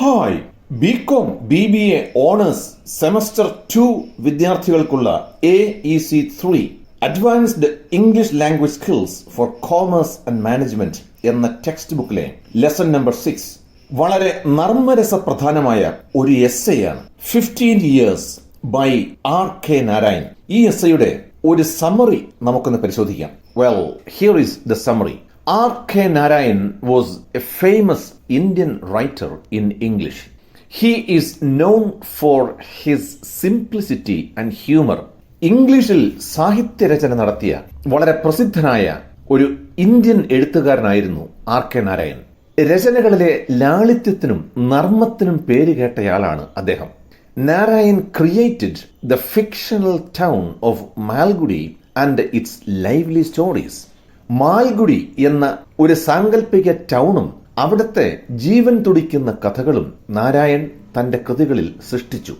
Hi. B com B B A honours semester two വിദ്യാർത്ഥികൾക്കുള്ള A E C three advanced English language skills for commerce and management എന്ന text ബുക്കിലെ lesson number six വളരെ നർമ്മരസപ്രധാനമായ ഒരു എസ് ആണ്. Fifteen years by R K Narayan ഈ എസ് ഐയുടെ ഒരു സമ്മറി നമുക്കൊന്ന് പരിശോധിക്കാം. Well here is the summary R K Narayan was a famous Indian writer in English he is known for his simplicity and humour ഇംഗ്ലീഷിൽ സാഹിത്യരചന നടത്തിയ വളരെ പ്രസിദ്ധനായ ഒരു ഇന്ത്യൻ എഴുത്തുകാരനായിരുന്നു ആർ കെ നാരായൺ രചനകളിലെ ലാളിത്യത്തിനും നർമ്മത്തിനും പേരുകേട്ടയാളാണ് അദ്ദേഹം. Narayan created the fictional town of Malgudi and its lively stories Malgudi എന്ന ഒരു സാങ്കല്പിക ടൗണും അവിടുത്തെ ജീവൻ തുടിക്കുന്ന കഥകളും നാരായൺ തന്റെ കൃതികളിൽ സൃഷ്ടിച്ചു.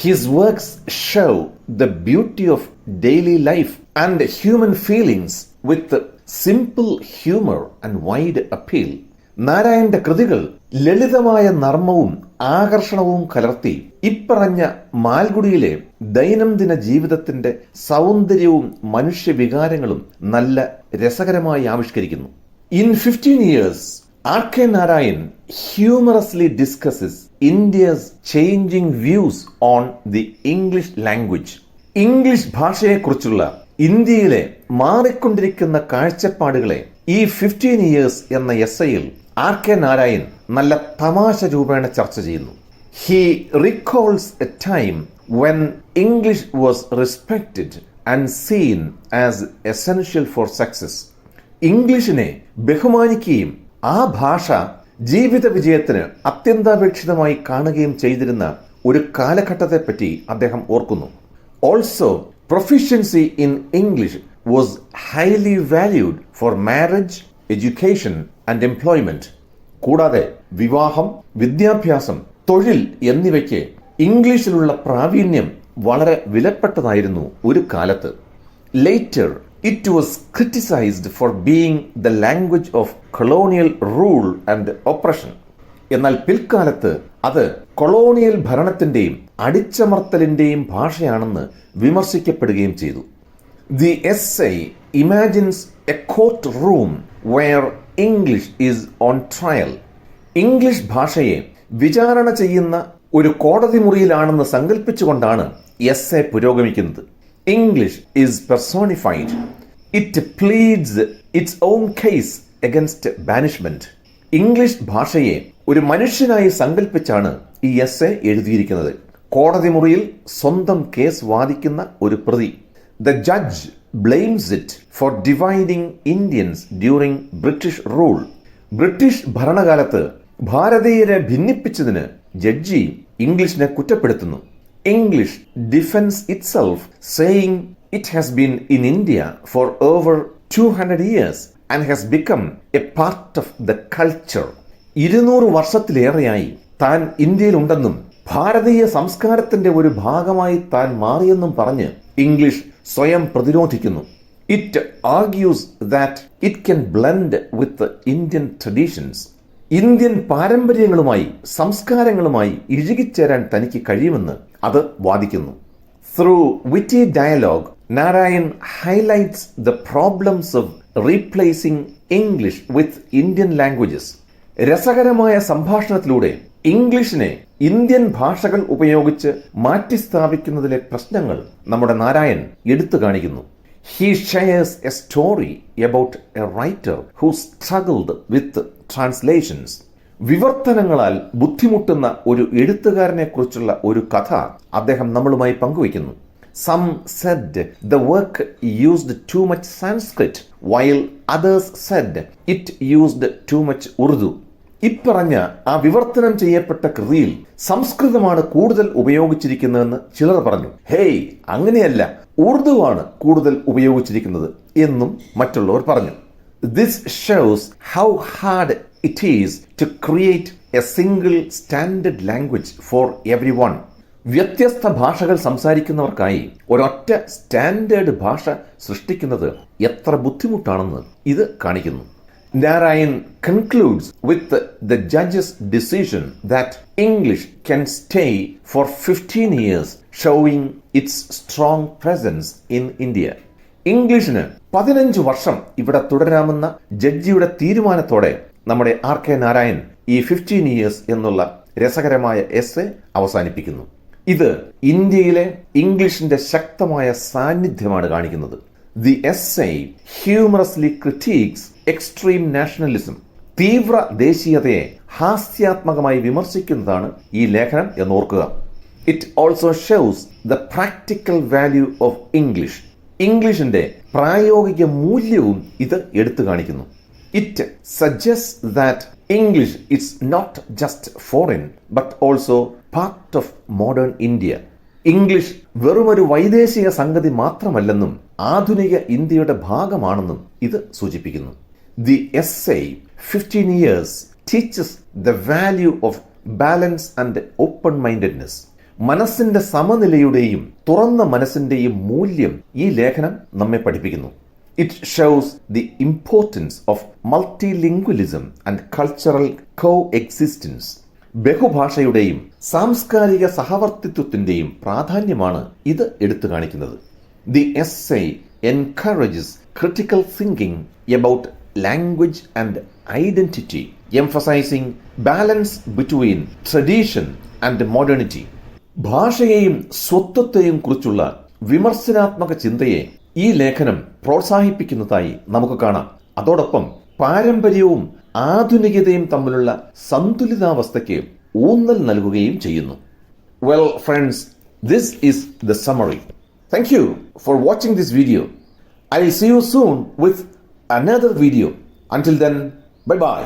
His works show the beauty of daily life and human feelings with simple humour and wide appeal നാരായണന്റെ കൃതികൾ ലളിതമായ നർമ്മവും ആകർഷണവും കലർത്തി ഇപ്പറഞ്ഞ മാൽഗുഡിയിലെ ദൈനംദിന ജീവിതത്തിന്റെ സൗന്ദര്യവും മനുഷ്യവികാരങ്ങളും നല്ല രസകരമായി ആവിഷ്കരിക്കുന്നു. In fifteen years R K Narayan humorously discusses India's changing views on the English language English ഭാഷയെക്കുറിച്ചുള്ള ഇന്ത്യയിലെ മാറിക്കൊണ്ടിരിക്കുന്ന കാഴ്ചപ്പാടുകളെ ഈ ഫിഫ്റ്റീൻ ഇയേഴ്സ് എന്ന എസ് ഐയിൽ ആർ കെ നാരായൺ നല്ല തമാശ രൂപേണ ചർച്ച ചെയ്യുന്നു. He recalls a time when English was respected and seen as essential for success ഇംഗ്ലീഷിനെ ബഹുമാനിക്കുകയും ആ ഭാഷ ജീവിത വിജയത്തിന് അത്യന്താപേക്ഷിതമായി കാണുകയും ചെയ്തിരുന്ന ഒരു കാലഘട്ടത്തെപ്പറ്റി അദ്ദേഹം ഓർക്കുന്നു. Also proficiency in English was highly valued for marriage education and employment കൂടാതെ വിവാഹം വിദ്യാഭ്യാസം തൊഴിൽ എന്നിവയ്ക്ക് ഇംഗ്ലീഷിലുള്ള പ്രാവീണ്യം വളരെ വിലപ്പെട്ടതായിരുന്നു ഒരു കാലത്ത്. Later it was criticised for being the language of colonial rule and oppression എന്നാൽ പിൽക്കാലത്ത് അത് കൊളോണിയൽ ഭരണത്തിന്റെയും അടിച്ചമർത്തലിന്റെയും ഭാഷയാണെന്ന് വിമർശിക്കപ്പെടുകയും ചെയ്തു. The essay imagines a courtroom where English is on trial English ഭാഷയെ വിചാരണ ചെയ്യുന്ന ഒരു കോടതി മുറിയിലാണെന്ന് സങ്കല്പിച്ചുകൊണ്ടാണ് എസ് എ പുരോഗമിക്കുന്നത്. English is personified it pleads its own case against banishment English ഭാഷയെ ഒരു മനുഷ്യനായി സങ്കല്പിച്ചാണ് ഈ എസ് എ എഴുതിയിരിക്കുന്നത്. കോടതി മുറിയിൽ സ്വന്തം കേസ് വാദിക്കുന്ന ഒരു പ്രതി. The judge blames it for dividing Indians during British rule British ഭരണകാലത്ത് ഭാരതീയരെ ഭിന്നിപ്പിച്ചതിന് ജഡ്ജി ഇംഗ്ലീഷിനെ കുറ്റപ്പെടുത്തുന്നു. English defence itself saying it has been in India for over two hundred years and has become a part of the culture ഇരുന്നൂറ് വർഷത്തിലേറെയായി താൻ ഇന്ത്യയിലുണ്ടെന്നും ഭാരതീയ സംസ്കാരത്തിന്റെ ഒരു ഭാഗമായി താൻ മാറിയെന്നും പറഞ്ഞ് ഇംഗ്ലീഷ് സ്വയം പ്രതിരോധിക്കുന്നു. It argues that it can blend with Indian traditions Indian പാരമ്പര്യങ്ങളുമായി സംസ്കാരങ്ങളുമായി ഇഴുകിച്ചേരാൻ തനിക്ക് കഴിയുമെന്ന് അത് വാദിക്കുന്നു. Through witty dialogue Narayan highlights the problems of replacing English with Indian languages രസകരമായ സംഭാഷണത്തിലൂടെ ഇംഗ്ലീഷിനെ ഇന്ത്യൻ ഭാഷകൾ ഉപയോഗിച്ച് മാറ്റിസ്ഥാപിക്കുന്നതിലെ പ്രശ്നങ്ങൾ നമ്മുടെ നാരായൺ എടുത്തു കാണിക്കുന്നു. He shares a story about a writer who struggled with translations വിവർത്തനങ്ങളാൽ ബുദ്ധിമുട്ടുന്ന ഒരു എഴുത്തുകാരനെ കുറിച്ചുള്ള ഒരു കഥ അദ്ദേഹം നമ്മളുമായി പങ്കുവയ്ക്കുന്നു. Some said the work used to much Sanskrit while others said it used to much Urdu ഇപ്പറഞ്ഞ ആ വിവർത്തനം ചെയ്യപ്പെട്ട കൃതിയിൽ സംസ്കൃതമാണ് കൂടുതൽ ഉപയോഗിച്ചിരിക്കുന്നതെന്ന് ചിലർ പറഞ്ഞു. ഹേയ് അങ്ങനെയല്ല. ഉറുദുവാണ് കൂടുതൽ ഉപയോഗിച്ചിരിക്കുന്നത് എന്നും മറ്റുള്ളവർ പറഞ്ഞു. This shows how hard it is to create a single standard language for everyone വ്യത്യസ്ത ഭാഷകൾ സംസാരിക്കുന്നവർക്കായി ഒരൊറ്റ സ്റ്റാൻഡേർഡ് ഭാഷ സൃഷ്ടിക്കുന്നത് എത്ര ബുദ്ധിമുട്ടാണെന്ന് ഇത് കാണിക്കുന്നു. Narayan concludes with the, judge's decision that English can stay for 15 years, showing its strong presence in India. ഇംഗ്ലീഷിന് പതിനഞ്ച് വർഷം ഇവിടെ തുടരാമെന്ന ജഡ്ജിയുടെ തീരുമാനത്തോടെ നമ്മുടെ ആർ കെ നാരായൺ ഈ ഫിഫ്റ്റീൻ ഇയേഴ്സ് എന്നുള്ള രസകരമായ എസ് അവസാനിപ്പിക്കുന്നു ഇത് ഇന്ത്യയിലെ ഇംഗ്ലീഷിന്റെ ശക്തമായ സാന്നിധ്യമാണ് കാണിക്കുന്നത് the essay humorously critiques extreme nationalism തീവ്ര ദേശീയതയെ ഹാസ്യാത്മകമായി വിമർശിക്കുന്നതാണ് ഈ ലേഖനം എന്നോർക്കുക. It also shows the practical value of English ഇംഗ്ലീഷിന്റെ പ്രായോഗിക മൂല്യവും ഇത് എടുത്തു കാണിക്കുന്നു. It suggest that English it's not just foreign but also part of modern India English വെറുമൊരു വൈദേശിക സംഗതി മാത്രമല്ലെന്നും ആധുനിക ഇന്ത്യയുടെ ഭാഗമാണെന്നും ഇത് സൂചിപ്പിക്കുന്നു. The essay fifteen years teaches the value of balance and open mindedness മനസ്സിന്റെ സമനിലയുടെയും തുറന്ന മനസ്സിന്റെയും മൂല്യം ഈ ലേഖനം നമ്മെ പഠിപ്പിക്കുന്നു. It shows the importance of multilingualism and cultural coexistence ബഹുഭാഷയുടെയും സാംസ്കാരിക സഹവർത്തിത്വത്തിന്റെയും പ്രാധാന്യമാണ് ഇത് എടുത്തു കാണിക്കുന്നത്. The essay encourages critical thinking about language and identity emphasising balance between tradition and modernity ഭാഷയെയും സ്വത്വത്തെയും കുറിച്ചുള്ള വിമർശനാത്മക ചിന്തയെ ഈ ലേഖനം പ്രോത്സാഹിപ്പിക്കുന്നതായി നമുക്ക് കാണാം. അതോടൊപ്പം പാരമ്പര്യവും ആധുനികതയും തമ്മിലുള്ള സന്തുലിതാവസ്ഥയ്ക്ക് ഊന്നൽ നൽകുകയും ചെയ്യുന്നു. Well friends this is the summary thank you for watching this video I see you soon with another video until then bye bye